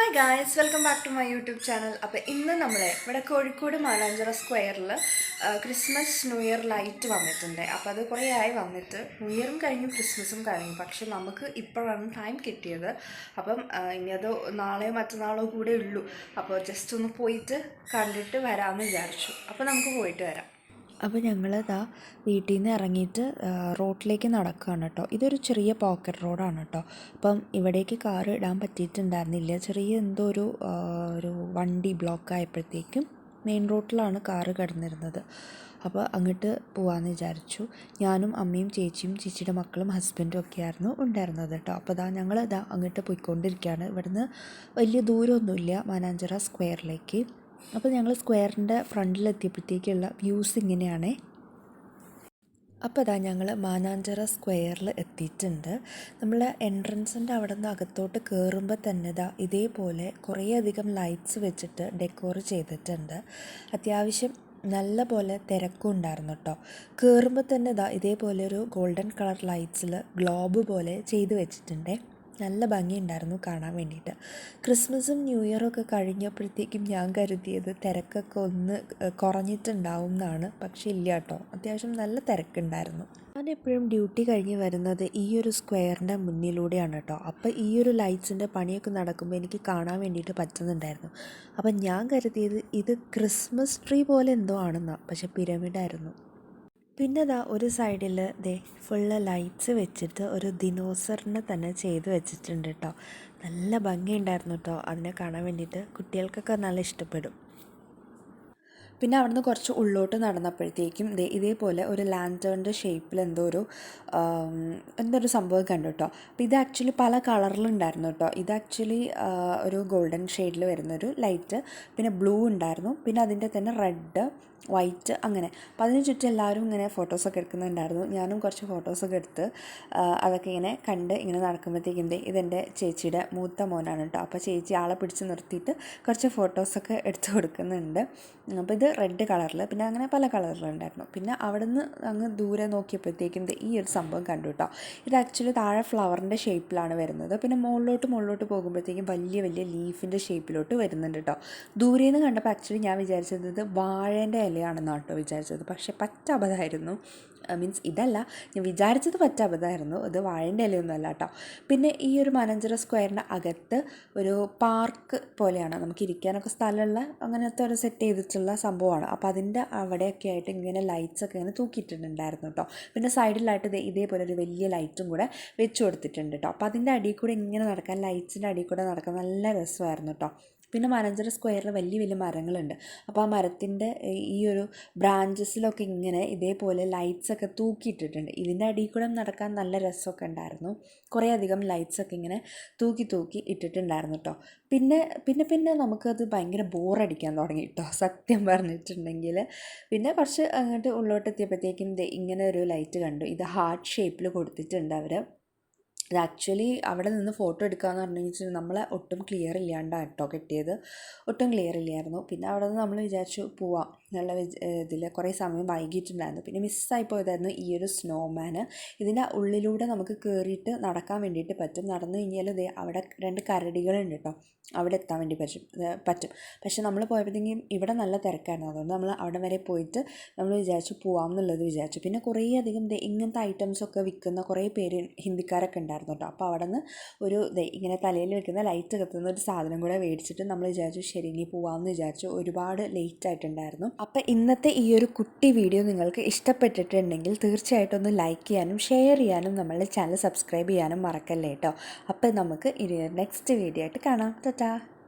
Hi guys welcome back to my YouTube channel അപ്പോൾ ഇന്ന് നമ്മൾ ഇവിടെ കോഴിക്കോട് മാലാഞ്ചിറ സ്ക്വയറിൽ ക്രിസ്മസ് ന്യൂ ഇയർ ലൈറ്റ് വന്നിട്ടുണ്ട്. അപ്പോൾ അത് കുറേ ആയി വന്നിട്ട് ന്യൂ ഇയറും കഴിഞ്ഞു ക്രിസ്മസും കഴിഞ്ഞു. പക്ഷെ നമുക്ക് ഇപ്പോഴാണ് ടൈം കിട്ടിയത്. അപ്പം ഇനി അത് നാളെയോ മറ്റന്നാളോ കൂടെ ഉള്ളൂ. അപ്പോൾ ജസ്റ്റ് ഒന്ന് പോയിട്ട് കണ്ടിട്ട് വരാമെന്ന് വിചാരിച്ചു. അപ്പോൾ നമുക്ക് പോയിട്ട് വരാം. അപ്പോൾ ഞങ്ങളിതാ വീട്ടിൽ നിന്ന് ഇറങ്ങിയിട്ട് റോട്ടിലേക്ക് നടക്കുകയാണ് കേട്ടോ ഇതൊരു ചെറിയ പോക്കറ്റ് റോഡാണ് കേട്ടോ അപ്പം ഇവിടേക്ക് കാർ ഇടാൻ പറ്റിയിട്ടുണ്ടായിരുന്നില്ല. ചെറിയ എന്തോ ഒരു ഒരു വണ്ടി ബ്ലോക്ക് ആയപ്പോഴത്തേക്കും മെയിൻ റോട്ടിലാണ് കാറ് കിടന്നിരുന്നത്. അപ്പോൾ അങ്ങോട്ട് പോകാമെന്ന് വിചാരിച്ചു. ഞാനും അമ്മയും ചേച്ചിയും ചേച്ചിയുടെ മക്കളും ഹസ്ബൻഡും ഒക്കെ ആയിരുന്നു ഉണ്ടായിരുന്നത് കേട്ടോ അപ്പോൾ ഇതാ ഞങ്ങൾ ഇതാ അങ്ങോട്ട് പോയിക്കൊണ്ടിരിക്കുകയാണ് ഇവിടുന്ന് വലിയ ദൂരമൊന്നുമില്ല. മാനാഞ്ചിറ സ്ക്വയറിലേക്ക്. അപ്പോൾ ഞങ്ങൾ സ്ക്വയറിന്റെ ഫ്രണ്ടിലെത്തിയപ്പോഴത്തേക്കുള്ള വ്യൂസ് ഇങ്ങനെയാണേ. അപ്പോൾ അതാ ഞങ്ങൾ മാനാഞ്ചിറ സ്ക്വയറിൽ എത്തിയിട്ടുണ്ട്. നമ്മൾ എൻട്രൻസിന്റെ അവിടെ നിന്ന് അകത്തോട്ട് കയറുമ്പോൾ തന്നെ ഇതാ ഇതേപോലെ കുറേയധികം ലൈറ്റ്സ് വെച്ചിട്ട് ഡെക്കോർ ചെയ്തിട്ടുണ്ട്. അത്യാവശ്യം നല്ല പോലെ തിരക്കും ഉണ്ടായിരുന്നു കേട്ടോ കയറുമ്പോൾ തന്നെ ഇതാ ഇതേപോലെ ഒരു ഗോൾഡൻ കളർ ലൈറ്റ്സിൽ ഗ്ലോബ് പോലെ ചെയ്ത് വെച്ചിട്ടുണ്ടേ. നല്ല ഭംഗിയുണ്ടായിരുന്നു കാണാൻ വേണ്ടിയിട്ട്. ക്രിസ്മസും ന്യൂ ഇയറും ഒക്കെ കഴിഞ്ഞപ്പോഴത്തേക്കും ഞാൻ കരുതിയത് തിരക്കൊക്കെ ഒന്ന് കുറഞ്ഞിട്ടുണ്ടാവും എന്നാണ്. പക്ഷേ ഇല്ല കേട്ടോ. അത്യാവശ്യം നല്ല തിരക്കുണ്ടായിരുന്നു. ഞാൻ എപ്പോഴും ഡ്യൂട്ടി കഴിഞ്ഞ് വരുന്നത് ഈ ഒരു സ്ക്വയറിന്റെ മുന്നിലൂടെയാണ് കേട്ടോ. അപ്പോൾ ഈ ഒരു ലൈറ്റ്സിന്റെ പണിയൊക്കെ നടക്കുമ്പോൾ എനിക്ക് കാണാൻ വേണ്ടിയിട്ട് പറ്റുന്നുണ്ടായിരുന്നു. അപ്പം ഞാൻ കരുതിയത് ഇത് ക്രിസ്മസ് ട്രീ പോലെ എന്തോ ആണെന്നാണ് പക്ഷേ പിരമിഡായിരുന്നു. പിന്നെ ദാ ഒരു സൈഡിൽ ദേ ഫുള്ള് ലൈറ്റ്സ് വെച്ചിട്ട് ഒരു ദിനോസറിനെ തന്നെ ചെയ്ത് വെച്ചിട്ടുണ്ട് കേട്ടോ നല്ല ഭംഗിയുണ്ടായിരുന്നു കേട്ടോ അതിനെ കാണാൻ വേണ്ടിയിട്ട് കുട്ടികൾക്കൊക്കെ നല്ല ഇഷ്ടപ്പെടും. പിന്നെ അവിടുന്ന് കുറച്ച് ഉള്ളോട്ട് നടന്നപ്പോഴത്തേക്കും ദേ ഇതേപോലെ ഒരു ലാന്റേണിന്റെ ഷേപ്പിൽ എന്തോ ഒരു എന്തോ ഒരു സംഭവം കണ്ടു കേട്ടോ അപ്പോൾ ഇത് ആക്ച്വലി പല കളറിലുണ്ടായിരുന്നു കേട്ടോ ഇത് ആക്ച്വലി ഒരു ഗോൾഡൻ ഷെയ്ഡിൽ വരുന്നൊരു ലൈറ്റ് പിന്നെ ബ്ലൂ ഉണ്ടായിരുന്നു. പിന്നെ അതിന്റെ തന്നെ റെഡ് വൈറ്റ് അങ്ങനെ. അപ്പോൾ അതിന് ചുറ്റും എല്ലാവരും ഇങ്ങനെ ഫോട്ടോസൊക്കെ എടുക്കുന്നുണ്ടായിരുന്നു. ഞാനും കുറച്ച് ഫോട്ടോസൊക്കെ എടുത്ത് അതൊക്കെ ഇങ്ങനെ കണ്ട് ഇങ്ങനെ നടക്കുമ്പോഴത്തേക്കും ഇതെന്റെ ചേച്ചിയുടെ മൂത്ത മോനാണ് കേട്ടോ അപ്പോൾ ചേച്ചി ആളെ പിടിച്ച് നിർത്തിയിട്ട് കുറച്ച് ഫോട്ടോസൊക്കെ എടുത്ത് കൊടുക്കുന്നുണ്ട്. അപ്പോൾ ഇത് റെഡ് കളറിൽ പിന്നെ അങ്ങനെ പല കളറിലുണ്ടായിരുന്നു പിന്നെ അവിടെ നിന്ന് അങ്ങ് ദൂരെ നോക്കിയപ്പോഴത്തേക്കും ഈ ഒരു സംഭവം കണ്ടു കേട്ടോ ഇത് ആക്ച്വലി താഴെ ഫ്ലവറിന്റെ ഷേപ്പിലാണ് വരുന്നത്. പിന്നെ മുകളിലോട്ട് മുകളിലോട്ട് പോകുമ്പോഴത്തേക്കും വലിയ വലിയ ലീഫിന്റെ ഷേപ്പിലോട്ട് വരുന്നുണ്ട് കേട്ടോ ദൂരെ നിന്ന് കണ്ടപ്പോൾ ആക്ച്വലി ഞാൻ വിചാരിച്ചത് ഇത് വാഴേന്റെ ഇലയാണെന്നാണ് കേട്ടോ വിചാരിച്ചത്. പക്ഷേ പറ്റ മീൻസ് ഇതല്ല. ഞാൻ വിചാരിച്ചത് പറ്റ അബദ്ധമായിരുന്നു ഇത് വാഴേന്റെ ഇലയൊന്നും അല്ല കേട്ടോ. പിന്നെ ഈ ഒരു മനഞ്ചിറ സ്ക്വയറിന്റെ അകത്ത് ഒരു പാർക്ക് പോലെയാണ്. നമുക്ക് ഇരിക്കാനൊക്കെ സ്ഥലമുള്ള അങ്ങനത്തെ ഒരു സെറ്റ് ചെയ്തിട്ടുള്ള സംഭവമാണ്. അപ്പോൾ അതിന്റെ അവിടെയൊക്കെ ആയിട്ട് ഇങ്ങനെ ലൈറ്റ്സ് ഒക്കെ ഇങ്ങനെ തൂക്കിയിട്ടുണ്ടായിരുന്നു കേട്ടോ. പിന്നെ സൈഡിലായിട്ട് ഇതേപോലെ ഒരു വലിയ ലൈറ്റും കൂടെ വെച്ച് കൊടുത്തിട്ടുണ്ട് കേട്ടോ. അപ്പോൾ അതിന്റെ അടിയിൽ കൂടെ ഇങ്ങനെ നടക്കാൻ ലൈറ്റ്സിന്റെ അടിയിൽ കൂടെ നടക്കാൻ നല്ല രസമായിരുന്നു കേട്ടോ. പിന്നെ മലഞ്ചിറ സ്ക്വയറിൽ വലിയ വലിയ മരങ്ങളുണ്ട്. അപ്പോൾ ആ മരത്തിന്റെ ഈ ഒരു ബ്രാഞ്ചസിലൊക്കെ ഇങ്ങനെ ഇതേപോലെ ലൈറ്റ്സ് ഒക്കെ തൂക്കിയിട്ടിട്ടുണ്ട്. ഇതിന്റെ അടിയിൽ കൂടെ നടക്കാൻ നല്ല രസമൊക്കെ ഉണ്ടായിരുന്നു. കുറേ അധികം ലൈറ്റ്സ് ഒക്കെ ഇങ്ങനെ തൂക്കി തൂക്കി ഇട്ടിട്ടുണ്ടായിരുന്നു കേട്ടോ. പിന്നെ പിന്നെ പിന്നെ നമുക്കത് ഭയങ്കര ബോറടിക്കാൻ തുടങ്ങി കേട്ടോ സത്യം പറഞ്ഞിട്ടുണ്ടെങ്കിൽ. പിന്നെ കുറച്ച് അങ്ങോട്ട് ഉള്ളോട്ട് എത്തിയപ്പോഴത്തേക്കും ഇങ്ങനെ ഒരു ലൈറ്റ് കണ്ടു. ഇത് ഹാർട്ട് ഷേപ്പിൽ കൊടുത്തിട്ടുണ്ട് അവർ ഇത് ആക്ച്വലി അവിടെ നിന്ന് ഫോട്ടോ എടുക്കാന്ന് പറഞ്ഞു വെച്ചാൽ നമ്മളെ ഒട്ടും ക്ലിയർ ഇല്ലാണ്ടാണ് കേട്ടോ കിട്ടിയത്. ഒട്ടും ക്ലിയർ ഇല്ലായിരുന്നു. പിന്നെ അവിടെ നിന്ന് നമ്മൾ വിചാരിച്ചു പോവാം. എന്നുള്ള ഇതിൽ കുറേ സമയം വൈകിട്ടുണ്ടായിരുന്നു പിന്നെ മിസ്സായി പോയതായിരുന്നു ഈ ഒരു സ്നോമാന് ഇതിന്റെ ഉള്ളിലൂടെ നമുക്ക് കയറിയിട്ട് നടക്കാൻ വേണ്ടിയിട്ട് പറ്റും. നടന്നു കഴിഞ്ഞാൽ ദേ അവിടെ രണ്ട് കരടികളുണ്ട് കേട്ടോ. അവിടെ എത്താൻ വേണ്ടി പറ്റും. പറ്റും. പക്ഷെ നമ്മൾ പോയപ്പോഴത്തേക്കും ഇവിടെ നല്ല തിരക്കായിരുന്നു. അതുകൊണ്ട് നമ്മൾ അവിടെ വരെ പോയിട്ട് നമ്മൾ വിചാരിച്ചു പോവാം എന്നുള്ളത് വിചാരിച്ചു. പിന്നെ കുറേ അധികം ഇങ്ങനത്തെ ഐറ്റംസ് ഒക്കെ വിൽക്കുന്ന കുറേ പേര് ഹിന്ദിക്കാരൊക്കെ ഉണ്ടായിരുന്നു. കേട്ടോ അപ്പോൾ അവിടെ നിന്ന് ഒരു ഇങ്ങനെ തലയിൽ വെക്കുന്ന ലൈറ്റ് കത്തുന്ന ഒരു സാധനം കൂടെ മേടിച്ചിട്ട് നമ്മൾ വിചാരിച്ചു ശരി ഇനി പോവാമെന്ന് വിചാരിച്ചു ഒരുപാട് ലേറ്റ് ആയിട്ടുണ്ടായിരുന്നു. അപ്പോൾ ഇന്നത്തെ ഈ ഒരു കുട്ടി വീഡിയോ നിങ്ങൾക്ക് ഇഷ്ടപ്പെട്ടിട്ടുണ്ടെങ്കിൽ തീർച്ചയായിട്ടും ഒന്ന് ലൈക്ക് ചെയ്യാനും ഷെയർ ചെയ്യാനും നമ്മളുടെ ചാനൽ സബ്സ്ക്രൈബ് ചെയ്യാനും മറക്കല്ലേ കേട്ടോ അപ്പോൾ നമുക്ക് ഇനി നെക്സ്റ്റ് വീഡിയോ ആയിട്ട് കാണാം. ടാറ്റാ.